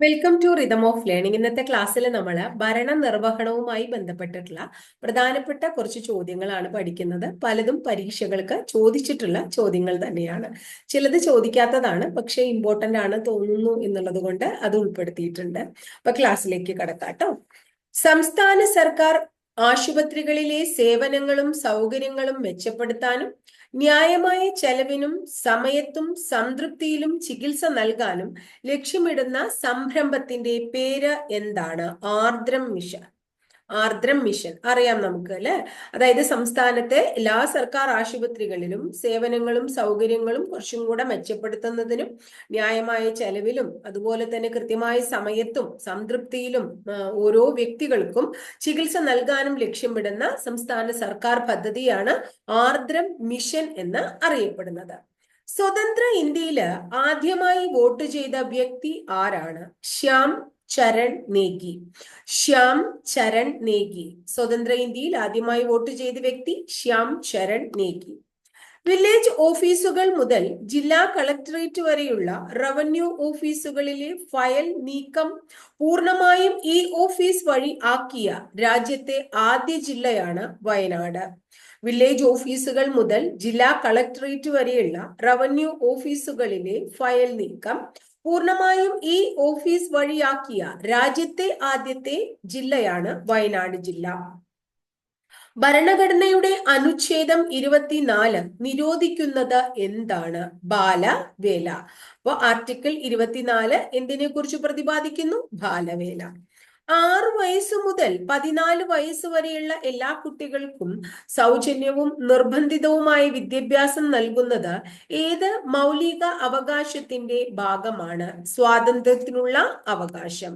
Welcome to rhythm of learning ഇന്നത്തെ ക്ലാസ്സിൽ നമ്മൾ ഭരണ നിർവഹണവുമായി ബന്ധപ്പെട്ടിട്ടുള്ള പ്രധാനപ്പെട്ട കുറച്ച് ചോദ്യങ്ങളാണ് പഠിക്കുന്നത്. പലതും പരീക്ഷകൾക്ക് ചോദിച്ചിട്ടുള്ള ചോദ്യങ്ങൾ തന്നെയാണ്. ചിലത് ചോദിക്കാത്തതാണ് പക്ഷെ ഇമ്പോർട്ടന്റ് ആണ് തോന്നുന്നു എന്നുള്ളത് കൊണ്ട് അത് ഉൾപ്പെടുത്തിയിട്ടുണ്ട്. അപ്പൊ ക്ലാസ്സിലേക്ക് കടക്കാട്ടോ സംസ്ഥാന സർക്കാർ ആശുപത്രികളിലെ സേവനങ്ങളും സൗകര്യങ്ങളും മെച്ചപ്പെടുത്താനും ന്യായമായ ചെലവിനും സമയത്തും സംതൃപ്തിയിലും ചികിത്സ നൽകാനും ലക്ഷ്യമിടുന്ന സംരംഭത്തിന്റെ പേര് എന്താണ്? ആർദ്രം മിഷൻ. ആർദ്രം മിഷൻ അറിയാം നമുക്ക് അല്ലെ? അതായത് സംസ്ഥാനത്തെ എല്ലാ സർക്കാർ ആശുപത്രികളിലും സേവനങ്ങളും സൗകര്യങ്ങളും കുറച്ചും കൂടെ മെച്ചപ്പെടുത്തുന്നതിനും ന്യായമായ ചെലവിലും അതുപോലെ തന്നെ കൃത്യമായ സമയത്തും സംതൃപ്തിയിലും ഓരോ വ്യക്തികൾക്കും ചികിത്സ നൽകാനും ലക്ഷ്യമിടുന്ന സംസ്ഥാന സർക്കാർ പദ്ധതിയാണ് ആർദ്രം മിഷൻ എന്ന് അറിയപ്പെടുന്നത്. സ്വതന്ത്ര ഇന്ത്യയിൽ ആദ്യമായി വോട്ട് ചെയ്ത വ്യക്തി ആരാണ്? ശ്യാം ചരൺ നേഗി ശ്യാം ചരൺ നേഗി സ്വതന്ത്ര ഇന്ത്യയിൽ ആദ്യമായി വോട്ട് ചെയ്ത വ്യക്തി ശ്യാം ചരൺ നേഗി വില്ലേജ് ഓഫീസുകൾ മുതൽ ജില്ലാ കളക്ടറേറ്റ് വരെയുള്ള റവന്യൂ ഓഫീസുകളിലെ ഫയൽ നീക്കം പൂർണമായും ഈ ഓഫീസ് വഴി ആക്കിയ രാജ്യത്തെ ആദ്യ ജില്ലയാണ് വയനാട്. വില്ലേജ് ഓഫീസുകൾ മുതൽ ജില്ലാ കളക്ടറേറ്റ് വരെയുള്ള റവന്യൂ ഓഫീസുകളിലെ ഫയൽ നീക്കം പൂർണമായും ഈ ഓഫീസ് വഴിയാക്കിയ രാജ്യത്തെ ആദ്യത്തെ ജില്ലയാണ് വയനാട് ജില്ല. ഭരണഘടനയുടെ അനുച്ഛേദം ഇരുപത്തിനാല് നിരോധിക്കുന്നത് എന്താണ്? ബാലവേല അപ്പൊ ആർട്ടിക്കിൾ ഇരുപത്തിനാല് എന്തിനെ കുറിച്ച് പ്രതിപാദിക്കുന്നു? ബാലവേല. ആറ് വയസ്സ് മുതൽ പതിനാല് വയസ്സ് വരെയുള്ള എല്ലാ കുട്ടികൾക്കും സൗജന്യവും നിർബന്ധിതവുമായ വിദ്യാഭ്യാസം നൽകുന്നത് ഏത് മൗലിക അവകാശത്തിന്റെ ഭാഗമാണ്? സ്വാതന്ത്ര്യത്തിനുള്ള അവകാശം.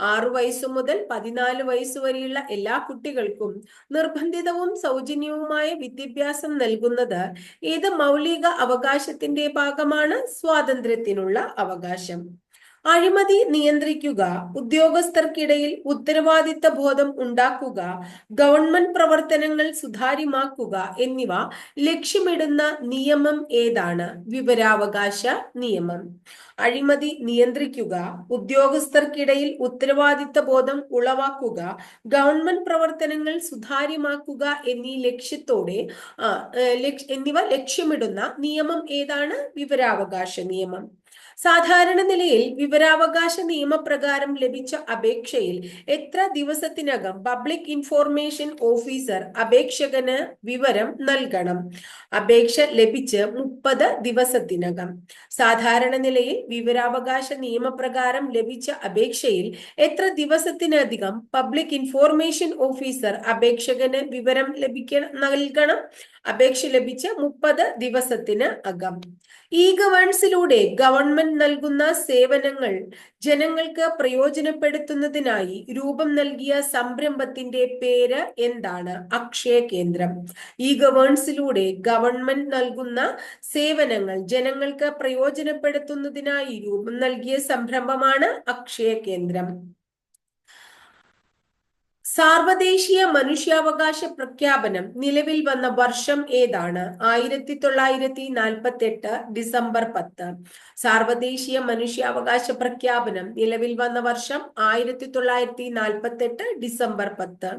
ആറു വയസ്സ് മുതൽ പതിനാല് വയസ്സ് വരെയുള്ള എല്ലാ കുട്ടികൾക്കും നിർബന്ധിതവും സൗജന്യവുമായ വിദ്യാഭ്യാസം നൽകുന്നത് ഏത് മൗലിക അവകാശത്തിന്റെ ഭാഗമാണ്? സ്വാതന്ത്ര്യത്തിനുള്ള അവകാശം. അഴിമതി നിയന്ത്രിക്കുക ഉദ്യോഗസ്ഥർക്കിടയിൽ ഉത്തരവാദിത്ത ബോധം ഉണ്ടാക്കുക ഗവൺമെന്റ് പ്രവർത്തനങ്ങൾ സുതാര്യമാക്കുക എന്നിവ ലക്ഷ്യമിടുന്ന നിയമം ഏതാണ്? വിവരാവകാശ നിയമം. അഴിമതി നിയന്ത്രിക്കുക ഉദ്യോഗസ്ഥർക്കിടയിൽ ഉത്തരവാദിത്ത ബോധം ഉളവാക്കുക ഗവൺമെന്റ് പ്രവർത്തനങ്ങൾ സുതാര്യമാക്കുക എന്നീ ലക്ഷ്യത്തോടെ എന്നിവ ലക്ഷ്യമിടുന്ന നിയമം ഏതാണ്? വിവരാവകാശ നിയമം. സാധാരണ നിലയിൽ വിവരാവകാശ നിയമപ്രകാരം ലഭിച്ച അപേക്ഷയിൽ എത്ര ദിവസത്തിനകം പബ്ലിക് ഇൻഫോർമേഷൻ ഓഫീസർ അപേക്ഷകന് വിവരം നൽകണം? അപേക്ഷ ലഭിച്ച് മുപ്പത് ദിവസത്തിനകം. സാധാരണ നിലയിൽ വിവരാവകാശ നിയമപ്രകാരം ലഭിച്ച അപേക്ഷയിൽ എത്ര ദിവസത്തിനധികം പബ്ലിക് ഇൻഫോർമേഷൻ ഓഫീസർ അപേക്ഷകന് വിവരം ലഭിക്ക നൽകണം? അപേക്ഷ ലഭിച്ച് മുപ്പത് ദിവസത്തിന് അകം. ഇ ഗവേൺസിലൂടെ ഗവൺമെന്റ് നൽകുന്ന സേവനങ്ങൾ ജനങ്ങൾക്ക് പ്രയോജനപ്പെടുത്തുന്നതിനായി രൂപം നൽകിയ സംരംഭത്തിന്റെ പേര് എന്താണ്? അക്ഷയ കേന്ദ്രം. ഈ ഗവേൺസിലൂടെ ഗവൺമെന്റ് നൽകുന്ന സേവനങ്ങൾ ജനങ്ങൾക്ക് പ്രയോജനപ്പെടുത്തുന്നതിനായി രൂപം നൽകിയ സംരംഭമാണ് അക്ഷയ കേന്ദ്രം. സാർവദേശീയ മനുഷ്യാവകാശ പ്രഖ്യാപനം നിലവിൽ വന്ന വർഷം ഏതാണ്? ആയിരത്തി തൊള്ളായിരത്തി നാൽപ്പത്തി എട്ട് ഡിസംബർ പത്ത്. സാർവദേശീയ മനുഷ്യാവകാശ പ്രഖ്യാപനം നിലവിൽ വന്ന വർഷം ആയിരത്തി തൊള്ളായിരത്തി നാൽപ്പത്തി എട്ട് ഡിസംബർ പത്ത്.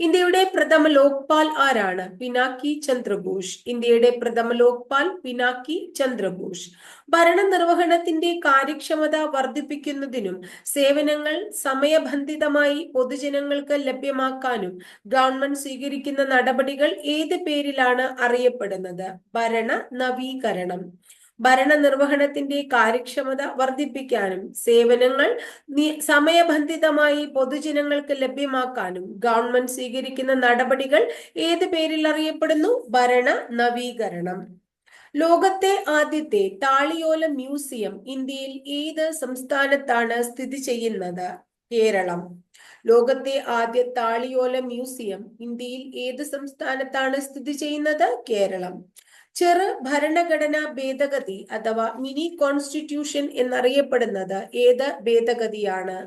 ഇന്ത്യയുടെ പ്രഥമ ലോക്പാൽ ആരാണ്? പിനാക്കി ചന്ദ്രഘോഷ് ഇന്ത്യയുടെ പ്രഥമ ലോക്പാൽ പിനാക്കി ചന്ദ്രഘോഷ് ഭരണനിർവഹണത്തിന്റെ കാര്യക്ഷമത വർദ്ധിപ്പിക്കുന്നതിനും സേവനങ്ങൾ സമയബന്ധിതമായി പൊതുജനങ്ങൾക്ക് ലഭ്യമാക്കാനും ഗവൺമെന്റ് സ്വീകരിക്കുന്ന നടപടികൾ ഏത് പേരിലാണ് അറിയപ്പെടുന്നത്? ഭരണ നവീകരണം. ഭരണ നിർവഹണത്തിന്റെ കാര്യക്ഷമത വർദ്ധിപ്പിക്കാനും സേവനങ്ങൾ സമയബന്ധിതമായി പൊതുജനങ്ങൾക്ക് ലഭ്യമാക്കാനും ഗവൺമെന്റ് സ്വീകരിക്കുന്ന നടപടികൾ ഏത് പേരിൽ അറിയപ്പെടുന്നു? ഭരണ നവീകരണം. ലോകത്തെ ആദ്യത്തെ താളിയോല മ്യൂസിയം ഇന്ത്യയിൽ ഏത് സംസ്ഥാനത്താണ് സ്ഥിതി ചെയ്യുന്നത്? കേരളം. ലോകത്തെ ആദ്യ താളിയോല മ്യൂസിയം ഇന്ത്യയിൽ ഏത് സംസ്ഥാനത്താണ് സ്ഥിതി ചെയ്യുന്നത്? കേരളം. ചെറു ഭരണഘടനാ ഭേദഗതി അഥവാ മിനി കോൺസ്റ്റിറ്റ്യൂഷൻ എന്നറിയപ്പെടുന്നത് ഏത് ഭേദഗതിയാണ്?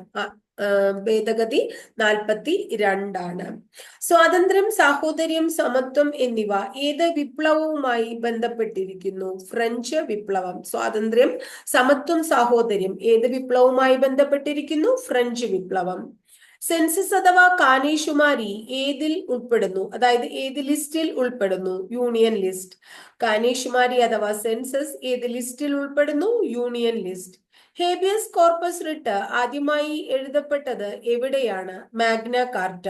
ഭേദഗതി നാൽപ്പത്തി രണ്ടാണ് സ്വാതന്ത്ര്യം സാഹോദര്യം സമത്വം എന്നിവ ഏത് വിപ്ലവവുമായി ബന്ധപ്പെട്ടിരിക്കുന്നു? ഫ്രഞ്ച് വിപ്ലവം. സ്വാതന്ത്ര്യം സമത്വം സാഹോദര്യം ഏത് വിപ്ലവവുമായി ബന്ധപ്പെട്ടിരിക്കുന്നു? ഫ്രഞ്ച് വിപ്ലവം. സെൻസസ് അഥവാ കാനേഷുമാരി ഏതിൽ ഉൾപ്പെടുന്നു? അതായത് ഏത് ലിസ്റ്റിൽ ഉൾപ്പെടുന്നു? Union list. കാനേഷുമാരി അഥവാ സെൻസസ് ഏത് ലിസ്റ്റിൽ ഉൾപ്പെടുന്നു? Union list. Habeas corpus writ ആദ്യമായി എഴുതപ്പെട്ടത് എവിടെയാണ്? Magna Carta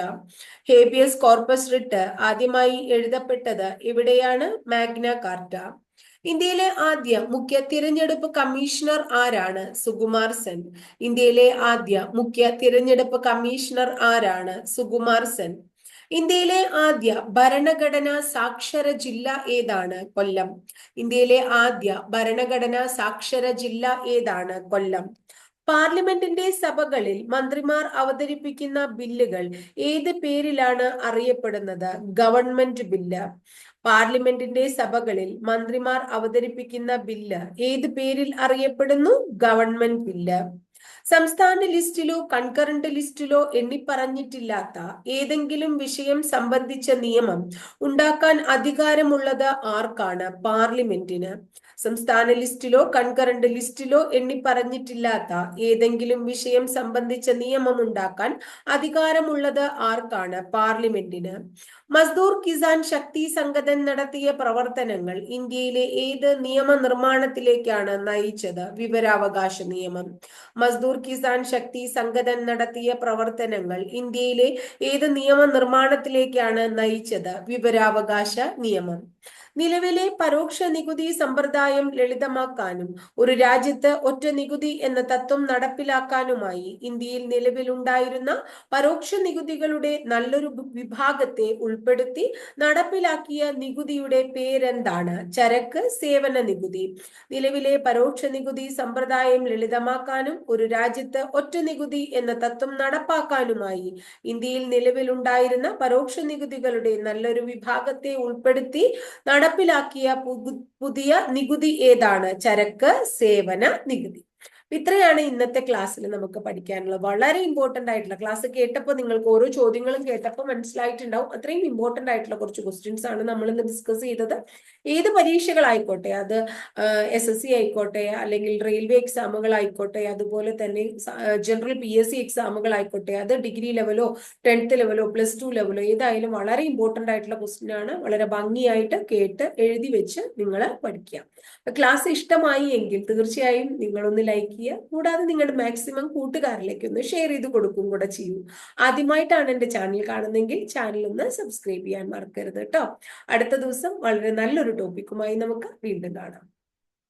habeas corpus writ ആദ്യമായി എഴുതപ്പെട്ടത് എവിടെയാണ്? മാഗ്ന കാർട്ട ഇന്ത്യയിലെ ആദ്യ മുഖ്യ തിരഞ്ഞെടുപ്പ് കമ്മീഷണർ ആരാണ്? സുകുമാർ സെൻ. ഇന്ത്യയിലെ ആദ്യ മുഖ്യ തിരഞ്ഞെടുപ്പ് കമ്മീഷണർ ആരാണ്? സുകുമാർ സെൻ. ഇന്ത്യയിലെ ആദ്യ ഭരണഘടനാ സാക്ഷര ജില്ല ഏതാണ്? കൊല്ലം. ഇന്ത്യയിലെ ആദ്യ ഭരണഘടനാ സാക്ഷര ജില്ല ഏതാണ്? കൊല്ലം. പാർലമെന്റിന്റെ സഭകളിൽ മന്ത്രിമാർ അവതരിപ്പിക്കുന്ന ബില്ലുകൾ ഏത് പേരിലാണ് അറിയപ്പെടുന്നത്? Government bill. പാർലമെന്റിന്റെ സഭകളിൽ മന്ത്രിമാർ അവതരിപ്പിക്കുന്ന ബില്ല് ഏത് പേരിൽ അറിയപ്പെടുന്നു? Government bill. സംസ്ഥാന ലിസ്റ്റിലോ കൺകറന്റ് ലിസ്റ്റിലോ എണ്ണിപ്പറഞ്ഞിട്ടില്ലാത്ത ഏതെങ്കിലും വിഷയം സംബന്ധിച്ച നിയമം ഉണ്ടാക്കാൻ അധികാരമുള്ളത് ആർക്കാണ്? പാർലമെന്റിന്. സംസ്ഥാന ലിസ്റ്റിലോ കൺകറന്റ് ലിസ്റ്റിലോ എണ്ണി പറഞ്ഞിട്ടില്ലാത്ത ഏതെങ്കിലും വിഷയം സംബന്ധിച്ച നിയമം ഉണ്ടാക്കാൻ അധികാരമുള്ളത് ആർക്കാണ്? പാർലമെന്റിന്. മസ്ദൂർ കിസാൻ ശക്തി സംഗതൻ നടത്തിയ പ്രവർത്തനങ്ങൾ ഇന്ത്യയിലെ ഏത് നിയമനിർമ്മാണത്തിലേക്കാണ് നയിച്ചത്? വിവരാവകാശ നിയമം. മസ്ദൂർ കിസാൻ ശക്തി സംഗതൻ നടത്തിയ പ്രവർത്തനങ്ങൾ ഇന്ത്യയിലെ ഏത് നിയമനിർമ്മാണത്തിലേക്കാണ് നയിച്ചത്? വിവരാവകാശ നിയമം. നിലവിലെ പരോക്ഷ നികുതി സമ്പ്രദായം ലളിതമാക്കാനും ഒരു രാജ്യത്ത് ഒറ്റ നികുതി എന്ന തത്വം നടപ്പിലാക്കാനുമായി ഇന്ത്യയിൽ നിലവിലുണ്ടായിരുന്ന പരോക്ഷ നികുതികളുടെ നല്ലൊരു വിഭാഗത്തെ ഉൾപ്പെടുത്തി നടപ്പിലാക്കിയ നികുതിയുടെ പേരെന്താണ്? ചരക്ക് സേവന നികുതി. നിലവിലെ പരോക്ഷ നികുതി സമ്പ്രദായം ലളിതമാക്കാനും ഒരു രാജ്യത്ത് ഒറ്റ നികുതി എന്ന തത്വം നടപ്പാക്കാനുമായി ഇന്ത്യയിൽ നിലവിലുണ്ടായിരുന്ന പരോക്ഷ നികുതികളുടെ നല്ലൊരു വിഭാഗത്തെ ഉൾപ്പെടുത്തി നട നടപ്പിലാക്കിയ പുതിയ നികുതി ഏതാണ്? ചരക്ക് സേവന നികുതി. ഇത്രയാണ് ഇന്നത്തെ ക്ലാസ്സിൽ നമുക്ക് പഠിക്കാനുള്ളത്. വളരെ ഇമ്പോർട്ടന്റ് ആയിട്ടുള്ള ക്ലാസ് കേട്ടപ്പോൾ നിങ്ങൾക്ക് ഓരോ ചോദ്യങ്ങളും കേട്ടപ്പോൾ മനസ്സിലായിട്ടുണ്ടാവും. അത്രയും ഇമ്പോർട്ടന്റ് ആയിട്ടുള്ള കുറച്ച് ക്വസ്റ്റ്യൻസ് ആണ് നമ്മൾ ഇന്ന് ഡിസ്കസ് ചെയ്തത്. ഏത് പരീക്ഷകളായിക്കോട്ടെ അത് എസ് എസ് സി ആയിക്കോട്ടെ അല്ലെങ്കിൽ റെയിൽവേ എക്സാമുകൾ ആയിക്കോട്ടെ അതുപോലെ തന്നെ ജനറൽ പി എസ് സി എക്സാമുകൾ ആയിക്കോട്ടെ അത് ഡിഗ്രി ലെവലോ ടെൻത്ത് ലെവലോ പ്ലസ് ടു ലെവലോ ഏതായാലും വളരെ ഇമ്പോർട്ടന്റ് ആയിട്ടുള്ള ക്വസ്റ്റ്യൻ ആണ്. വളരെ ഭംഗിയായിട്ട് കേട്ട് എഴുതി വെച്ച് നിങ്ങൾ പഠിക്കുക. ക്ലാസ് ഇഷ്ടമായി എങ്കിൽ തീർച്ചയായും നിങ്ങളൊന്ന് ലൈക്ക് ചെയ്യുക കൂടാതെ നിങ്ങളുടെ മാക്സിമം കൂട്ടുകാരിലേക്ക് ഒന്ന് ഷെയർ ചെയ്ത് കൊടുക്കും കൂടെ ചെയ്യൂ. ആദ്യമായിട്ടാണ് എന്റെ ചാനൽ കാണുന്നതെങ്കിൽ ചാനൽ ഒന്ന് സബ്സ്ക്രൈബ് ചെയ്യാൻ മറക്കരുത് കേട്ടോ അടുത്ത ദിവസം വളരെ നല്ലൊരു ടോപ്പിക്കുമായി നമുക്ക് വീണ്ടും കാണാം.